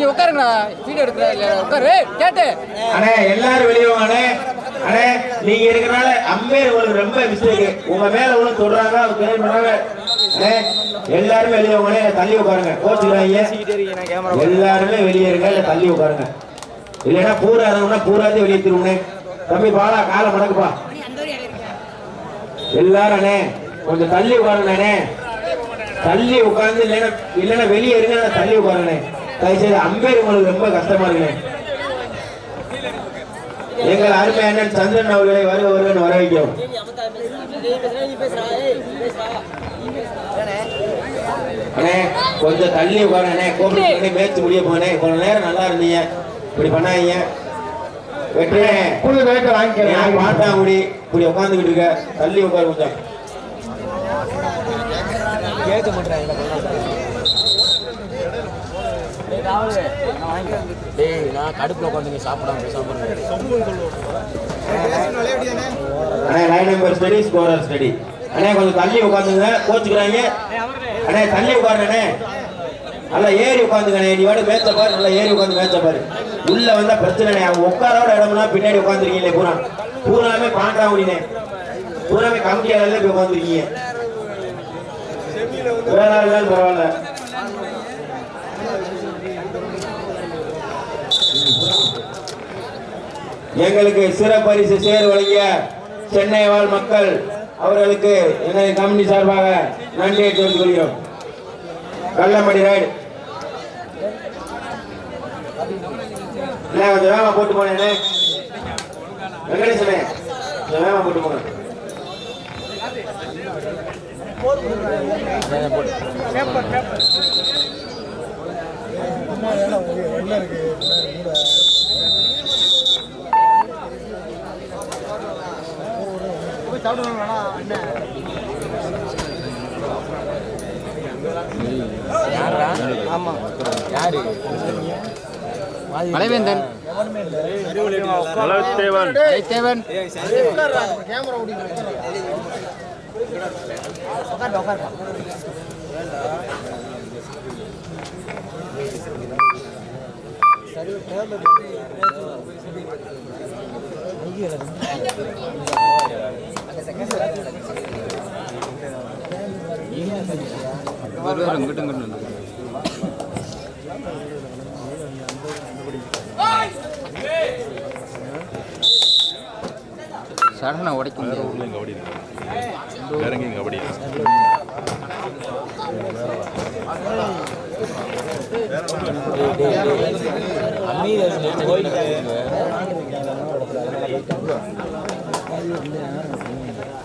இங்க உட்காருங்கண்ணா வீடியோ எடுக்கிற உட்காரு. கேட்டு. அண்ணே எல்லாரும் வெளியே வாங்கண்ணே அண்ணே. நீங்க இருக்கிறனால அம்பேர் உங்களுக்கு ரொம்ப மிஸ்டேக் உங்க மேல உள்ள சொல்றாங்க அவங்க கிளைம் பண்றாங்க அண்ணே எல்லாரும் வெளியே வாங்கண்ணே தள்ளி உட்காருங்க. கோச்சுக்கிறாங்க எல்லாருமே வெளியே இருங்க இல்ல தள்ளி உட்காருங்க. இல்லைன்னா பூரா பூராதே வெளியே திருவுண்ணே தம்பி பாலா காலை மடக்குப்பா. எல்லாரும் அண்ணே கொஞ்சம் தள்ளி உட்காருங்க அண்ணே. தள்ளி உட்கார்ந்து இல்லைன்னா இல்லைன்னா வெளியே இருங்க தள்ளி உட்காருங்க தயவுசெய்து அம்பேர் உங்களுக்கு ரொம்ப கஷ்டமா இருக்குண்ணே எங்கள் அருமை அண்ணன் சந்திரன் அவர்களை வருக வருகன்னு வர வைக்கிறோம் அண்ணே கொஞ்சம் தள்ளி உட்காருங்க அண்ணே. கோபி பண்ணி மேய்ச்சி முடிய போனே. கொஞ்ச நேரம் நல்லா இருந்தீங்க. இப்படி பண்ணாதீங்க. வெட்டுறே. புது வேட்டை வாங்கிக்கிறேன். பார்த்தா முடி? இப்படி உட்காந்துக்கிட்டு இருக்க. தள்ளி உட்காரு கொஞ்சம். டேய் நான் கடுப்புல உட்காந்து சாப்பிடாம பேசாம அண்ணே line number study scorer study அண்ணே கொஞ்சம் தள்ளி உட்காந்துங்க. கோச்சுக்கிறாங்க. அண்ணே தள்ளி உட்காருண்ணே நல்லா ஏறி உட்காந்துக்கண்ணே நீ வாடு மேய்ச்ச பாரு நல்லா ஏறி உட்காந்து மேய்ச்ச பாரு. உள்ள வந்தா பிரச்சனை அவங்க உட்காரோட இடம்னா பின்னாடி உட்காந்துருக்கீங்களே பூரா பூராமே பாண்டாங்குடினே பூராமே கமிட்டியால போய் உட்காந்துருக்கீங்க வேற ஆள் பரவாயில்ல. எங்களுக்கு சிறப்பரிசு சேர் வழங்கிய சென்னை வாழ் மக்கள் அவர்களுக்கு எனது கமிட்டி சார்பாக நன்றியை தெரிவித்துக் கொள்கிறோம். கள்ளமடி ரைடு. கொஞ்சம் வேகமா போட்டு போனேனே வெங்கடேசனே கொஞ்சம் வேகமா போட்டு போனேன் ஆமா யாரு மலைவேந்தன். மலத்தேவன். தேவன் இங்கிட்டும் இங்கிட்டும் சடனை உடைக்க முடியாது ஊர்ல கபடி இருக்கு வேற எங்கேயும்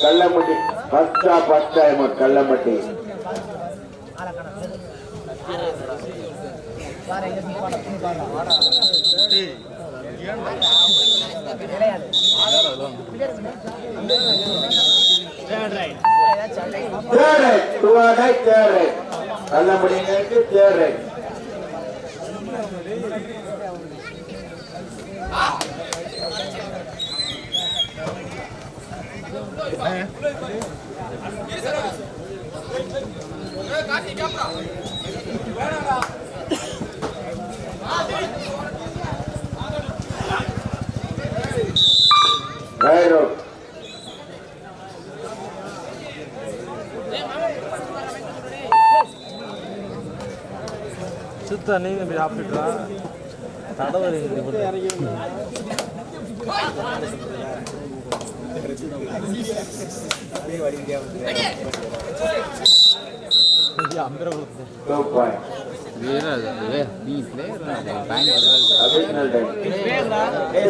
கள்ளமட்டி பத்தா பத்தாயிரம் கள்ளமட்டி தேர்ட் ரைட் தேர்ட் ரைட் நல்ல கள்ளமட்டிங்களுக்கு தேர்ட் ரைட் அவுட் சுத்த நீங்க இப்படி சாப்பிட்டுட்டா? தடவை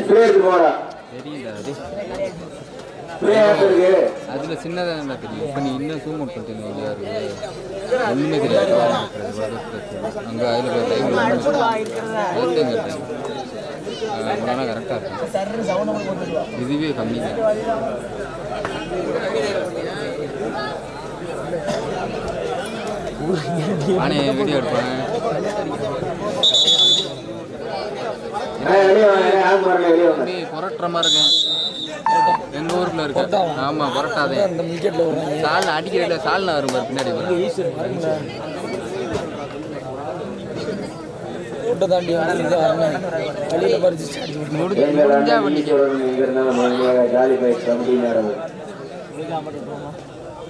Ready? அதில் சின்னதாக தெரியும். இப்போ நீ இன்னும் ஜூம் அவுட் பண்ணிட்டு இல்லையா ஒன்றுமே தெரியாது. அங்கே அதில் டைம் கரெக்டாக இருக்கும் இதுவே கம்மி. தான் நானே வீடியோ எடுப்பேன். புரட்டுற மாதிரி இருக்கேன். எங்க ஊருக்குள்ள இருக்கு? ஆமா புரட்டாதே சால் அடிக்கிறதுல சால்னா வரும் பாரு பின்னாடி. தாண்டி வழியில பறிச்சு முடிஞ்சு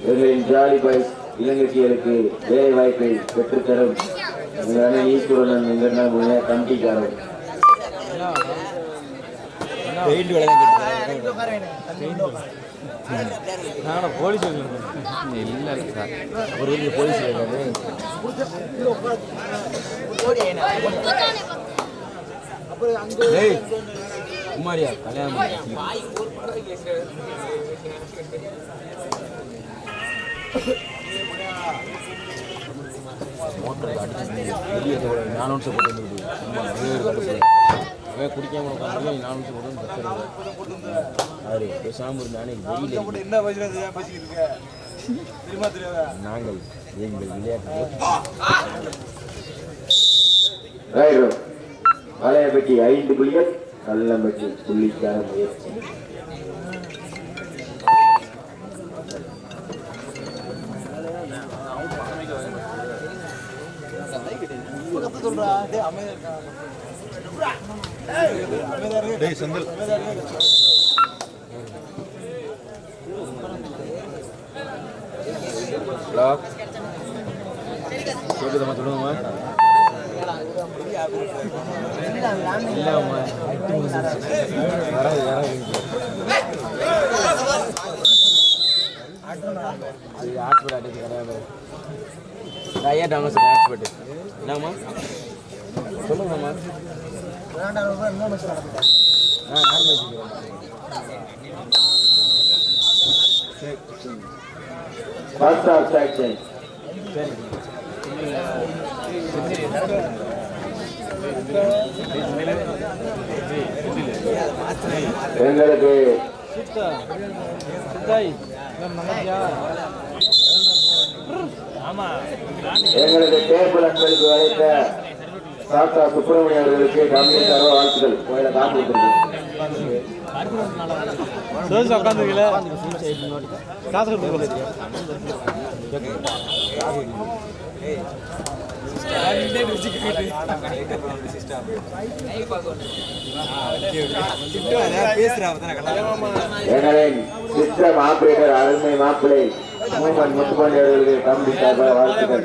எங்களின் ஜாலி பைக் இளைஞர்களுக்கு வேலை வாய்ப்பை பெற்றுத்தரும். ஈஸ்வரன் இங்கிருந்தால் நான் போலீஸ் இல்ல சார் ஒரு வீட்டு போலீஸ் குமாரியா கல்யாணம் மோட்டர் அடிச்சு நானூறு போட்டு அவன் குடிக்காம உட்காந்து நானூறு போட்டு வந்து பத்து யாரு பேசாமல் இருந்தானே வெயில் என்ன தெரியாதா நாங்கள் எங்கள் விளையாட்டு ரைடு மலையப்பட்டி ஐந்து புள்ளிகள் கல்லம்பட்டி புள்ளிக்கான முயற்சி. டேய் செந்தில். ஹலோ. கேட்குதம்மா சொல்லுங்கம்மா இல்லைம்மா வராது வராது ஹாஸ்பிட்டல் அடிச்சு கிடையாது ஐயாட்டாங்க சார் ஹாஸ்பிட்டல் என்னம்மா சொல்லுங்கம்மா ஆ நார்மல் வச்சுக்கிறேன் ஃபர்ஸ்ட் எங்களுக்கு டேபிள் அன்பளுக்கு அழைத்த சாத்தா சுப்பிரமணிய அவர்களுக்கு கம்பெனி தர வாழ்த்துக்கள் கோயில காத்து சிஸ்டம் ஆபரேட்டர் அருமை மாப்பிளை மூவன் முத்துப்பாண்டி அவர்களுக்கு கம்பெனி சார்பாக வாழ்த்துக்கள்.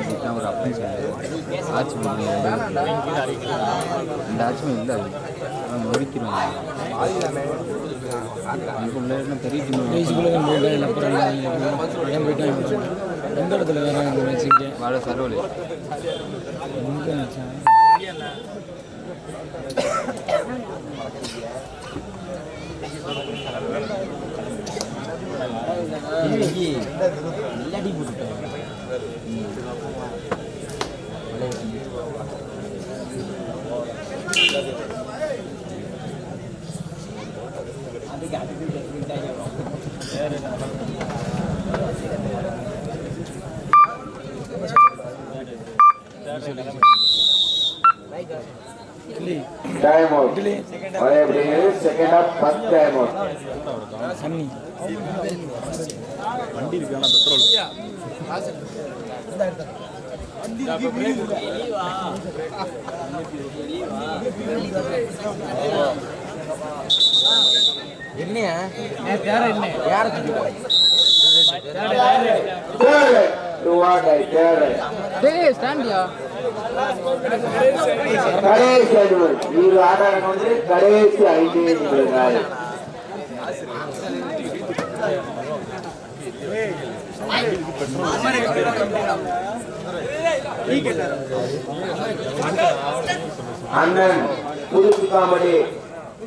சீட்லாம் ஒரு அப்படின்னு சொல்லி ஆட்சி பண்ணி இந்த ஆட்சியும் இல்லை அது. அவன் முடிக்கிறான் அதுக்குள்ள பெரிய எந்த இடத்துல வேற இந்த மேட்ச்சுக்கு வாழ சரவழி எங்கே வச்சேன் ಟೈಮ್ ಔಟ್ ಮಳೆ ಬಿಡಿ second half first time out sunny வண்டி இருக்கான பெட்ரோல் என்னையா? ஸ்டாண்டியா கடைசி வந்து கடைசி ஐந்து நிமிடங்கள். அண்ணன் புதுசு காமெடி.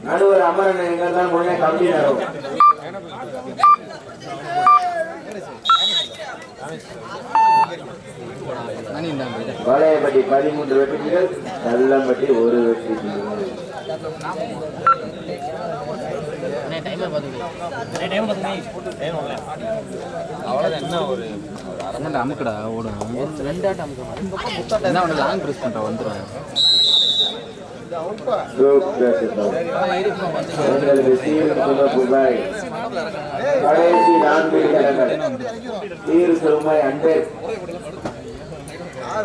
நடுவர் அமரன் எங்கள் தான் முன்னே கம்பி நடும் வளையப்பட்டி பதிமூன்று வெற்றிகள் நல்லம்பட்டி ஒரு வெற்றி. அவ்வளோதான் அமுக்குடா ஓடும் ரெண்டு ஆட்டம் அமுக்க என்ன ஒன்று லாங் ப்ரெஸ் பண்ணுறா வந்துடும் கடைசி நான்கு இடங்கள் சீர் சுமை அண்டே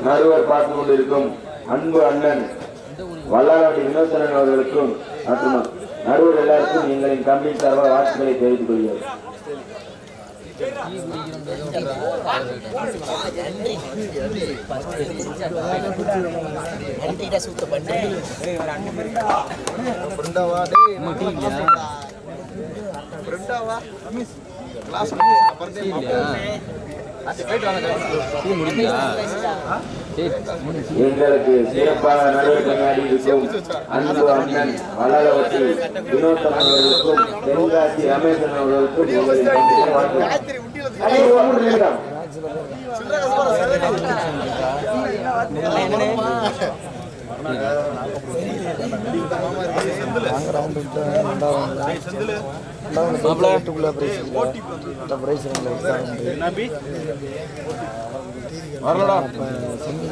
நடுவர் பார்த்து கொண்டிருக்கும் அன்பு அண்ணன் வல்லாரடி வினோசனன் அவர்களுக்கும் மற்றும் நடுவர் எல்லாருக்கும் எங்களின் கம்பெனி சார்பாக வாழ்த்துக்களை தெரிவித்துக் கொள்கிறோம் ஃப்ரெண்டாவா கிளாஸ் பர்தே டீ முடிஞ்சா எங்களுக்கு சிறப்பாக நடுவர்களாடி இருக்கும் அன்பு அண்ணன் வளரவட்டி வினோத்தன் அவர்களுக்கும் தென்காசி ரமேசன் அவர்களுக்கும் கம்பெனி வாழ்த்துக்கள்.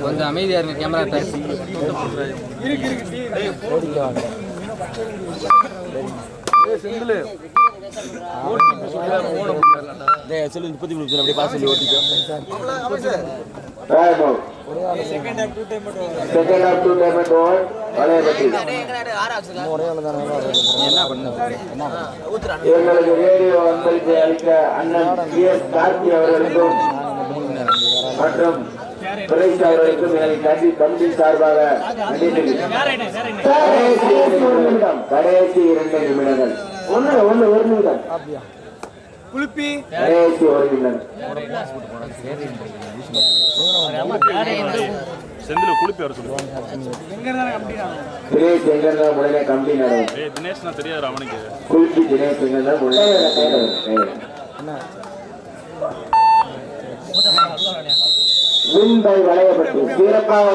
கொஞ்சம் அமைதியாக இருங்க கேமரா டேய் சொல்லு முப்பத்தி மூணு அப்படியே பாஸ் சொல்லி ஓட்டிக்கோ என்ன பண்ண என்ன பண்ண எங்களுக்கு ரேடியோ அன்பளிப்பு அளித்த அண்ணன் சி எஸ் கார்த்தி அவர்களுக்கும் மற்றும் சுரேஷ் அவர்களுக்கும் எங்களை கல்வி கமிட்டி சார்பாக. கடைசி இரண்டு நிமிடம் கடைசி இரண்டு நிமிடங்கள். ஒண்ணு ஒண்ணு ஒரு நிமிடம். குளிப்பி கடைசி ஒரு நிமிடம். செந்தில் குளிப்பி வர சொல்லுவாங்க தினேஷ் எங்கர் தான் உடனே கம்பி நடும் ஏய் தினேஷ் நான் தெரியாது அவனுக்கு. குல்பி தினேஷ் எங்கர் தான் உடனே மின்பை வளையப்பட்டு சிறப்பாக